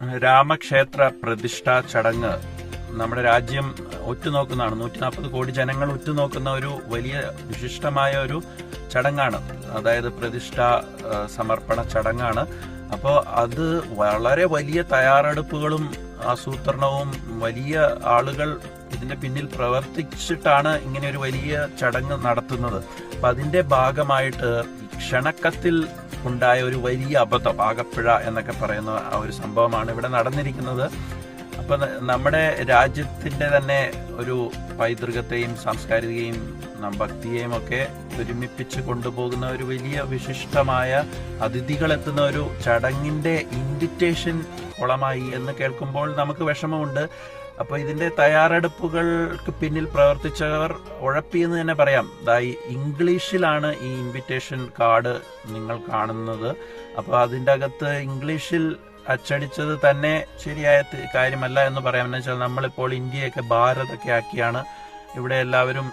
രാമക്ഷേത്ര പ്രതിഷ്ഠാ ചടങ്ങ് നമ്മുടെ രാജ്യം ഒറ്റുനോക്കുന്നതാണ്. നൂറ്റി നാൽപ്പത് കോടി ജനങ്ങൾ ഉറ്റുനോക്കുന്ന ഒരു വലിയ വിശിഷ്ടമായ ഒരു ചടങ്ങാണ്. അതായത് പ്രതിഷ്ഠ സമർപ്പണ ചടങ്ങാണ്. അപ്പോൾ അത് വളരെ വലിയ തയ്യാറെടുപ്പുകളും ആസൂത്രണവും വലിയ ആളുകൾ ഇതിന്റെ പിന്നിൽ പ്രവർത്തിച്ചിട്ടാണ് ഇങ്ങനെ ഒരു വലിയ ചടങ്ങ് നടത്തുന്നത്. അപ്പൊ അതിന്റെ ഭാഗമായിട്ട് ക്ഷണക്കത്തിൽ ഉണ്ടായ ഒരു വലിയ അബദ്ധം ആകപ്പിഴ എന്നൊക്കെ പറയുന്ന ആ ഒരു സംഭവമാണ് ഇവിടെ നടന്നിരിക്കുന്നത്. അപ്പൊ നമ്മുടെ രാജ്യത്തിന്റെ തന്നെ ഒരു പൈതൃകത്തെയും സാംസ്കാരികയും ഭക്തിയെയും ഒക്കെ ഒരുമിപ്പിച്ച് കൊണ്ടുപോകുന്ന ഒരു വലിയ വിശിഷ്ടമായ അതിഥികളെത്തുന്ന ഒരു ചടങ്ങിന്റെ ഇൻവിറ്റേഷൻ കുളമായി എന്ന് കേൾക്കുമ്പോൾ നമുക്ക് വിഷമമുണ്ട്. അപ്പൊ ഇതിന്റെ തയ്യാറെടുപ്പുകൾക്ക് പിന്നിൽ പ്രവർത്തിച്ചവർ ഉഴപ്പി എന്ന് തന്നെ പറയാം. ദാ ഇംഗ്ലീഷിലാണ് ഈ ഇൻവിറ്റേഷൻ കാർഡ് നിങ്ങൾ കാണുന്നത്. അപ്പൊ അതിന്റെ അകത്ത് ഇംഗ്ലീഷിൽ അച്ചടിച്ചത് തന്നെ ശരിയായ കാര്യമല്ല എന്ന് പറയാം. എന്ന് വെച്ചാൽ നമ്മളിപ്പോൾ ഇന്ത്യയൊക്കെ ഭാരതൊക്കെ ആക്കിയാണ് ഇവിടെ എല്ലാവരും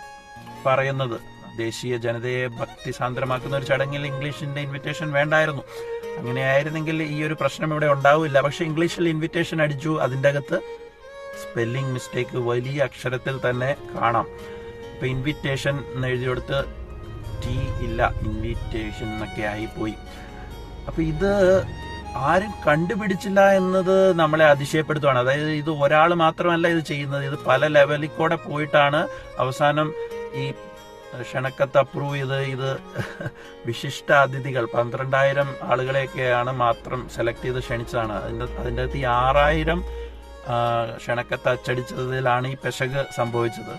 പറയുന്നത്. ദേശീയ ജനതയെ ഭക്തി സാന്ദ്രമാക്കുന്ന ഒരു ചടങ്ങിൽ ഇംഗ്ലീഷിന്റെ ഇൻവിറ്റേഷൻ വേണ്ടായിരുന്നു. അങ്ങനെയായിരുന്നെങ്കിൽ ഈ ഒരു പ്രശ്നം ഇവിടെ ഉണ്ടാവില്ല. പക്ഷെ ഇംഗ്ലീഷിൽ ഇൻവിറ്റേഷൻ അടിച്ചു. അതിന്റെ അകത്ത് സ്പെല്ലിംഗ് മിസ്റ്റേക്ക് വലിയ അക്ഷരത്തിൽ തന്നെ കാണാം. ഇപ്പൊ ഇൻവിറ്റേഷൻ എന്ന് എഴുതി കൊടുത്ത് ടി ഇല്ല ഇൻവിറ്റേഷൻ എന്നൊക്കെ ആയിപ്പോയി. പോയി അപ്പൊ ഇത് ആരും കണ്ടുപിടിച്ചില്ല എന്നത് നമ്മളെ അതിശയപ്പെടുത്തുകയാണ് അതായത് ഇത് ഒരാൾ മാത്രമല്ല ഇത് ചെയ്യുന്നത്. ഇത് പല ലെവലിൽ കൂടെ പോയിട്ടാണ് അവസാനം ഈ ക്ഷണക്കത്ത് അപ്രൂവ് ചെയ്ത് ഇത് വിശിഷ്ട അതിഥികൾ പന്ത്രണ്ടായിരം ആളുകളെയൊക്കെയാണ് മാത്രം സെലക്ട് ചെയ്ത് ക്ഷണിച്ചതാണ്. അതിന്റെ അതിന്റെ അകത്ത് ഈ ആറായിരം ക്ഷണക്കത്ത് അച്ചടിച്ചതിലാണ് ഈ പെശക് സംഭവിച്ചത്.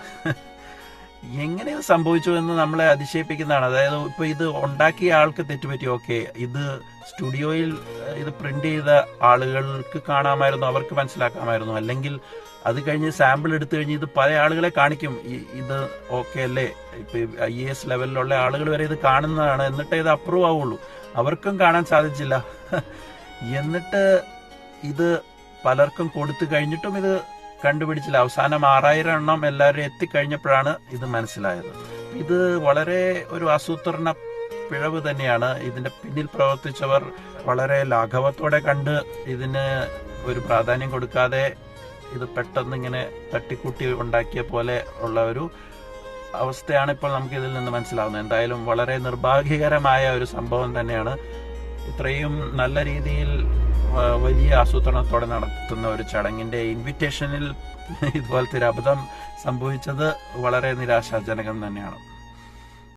എങ്ങനെ ഇത് സംഭവിച്ചു എന്ന് നമ്മളെ അതിശയിപ്പിക്കുന്നതാണ്. അതായത് ഇപ്പൊ ഇത് ഉണ്ടാക്കിയ ആൾക്ക് തെറ്റുപറ്റി ഓക്കെ ഇത് സ്റ്റുഡിയോയിൽ ഇത് പ്രിന്റ് ചെയ്ത ആളുകൾക്ക് കാണാമായിരുന്നു അവർക്ക് മനസ്സിലാക്കാമായിരുന്നു. അല്ലെങ്കിൽ അത് കഴിഞ്ഞ് സാമ്പിൾ എടുത്തു കഴിഞ്ഞ് ഇത് പല ആളുകളെ കാണിക്കും. ഇത് ഓക്കെ അല്ലേ? ഇപ്പൊ ഐ എസ് ലെവലിലുള്ള ആളുകൾ വരെ ഇത് കാണുന്നതാണ്. എന്നിട്ട് ഇത് അപ്രൂവ് ആവുള്ളൂ. അവർക്കും കാണാൻ സാധിച്ചില്ല. എന്നിട്ട് ഇത് പലർക്കും കൊടുത്തു കഴിഞ്ഞിട്ടും ഇത് കണ്ടുപിടിച്ചില്ല. അവസാനം ആറായിരം എണ്ണം എല്ലാവരും എത്തിക്കഴിഞ്ഞപ്പോഴാണ് ഇത് മനസ്സിലായത്. ഇത് വളരെ ഒരു ആസൂത്രണ പിഴവ് തന്നെയാണ്. ഇതിന്റെ പിന്നിൽ പ്രവർത്തിച്ചവർ വളരെ ലാഘവത്തോടെ കണ്ട് ഇതിന് ഒരു പ്രാധാന്യം കൊടുക്കാതെ ഇത് പെട്ടെന്ന് ഇങ്ങനെ തട്ടിക്കൂട്ടി ഉണ്ടാക്കിയ പോലെ ഉള്ള ഒരു അവസ്ഥയാണ് ഇപ്പോൾ നമുക്ക് ഇതിൽ നിന്ന് മനസ്സിലാവുന്നത്. എന്തായാലും വളരെ നിർഭാഗ്യകരമായ ഒരു സംഭവം തന്നെയാണ്. ഇത്രയും നല്ല രീതിയിൽ വലിയ ആസൂത്രണത്തോടെ നടത്തുന്ന ഒരു ചടങ്ങിന്റെ ഇൻവിറ്റേഷനിൽ ഇതുപോലത്തെ ഒരു അബദ്ധം സംഭവിച്ചത് വളരെ നിരാശാജനകം തന്നെയാണ്.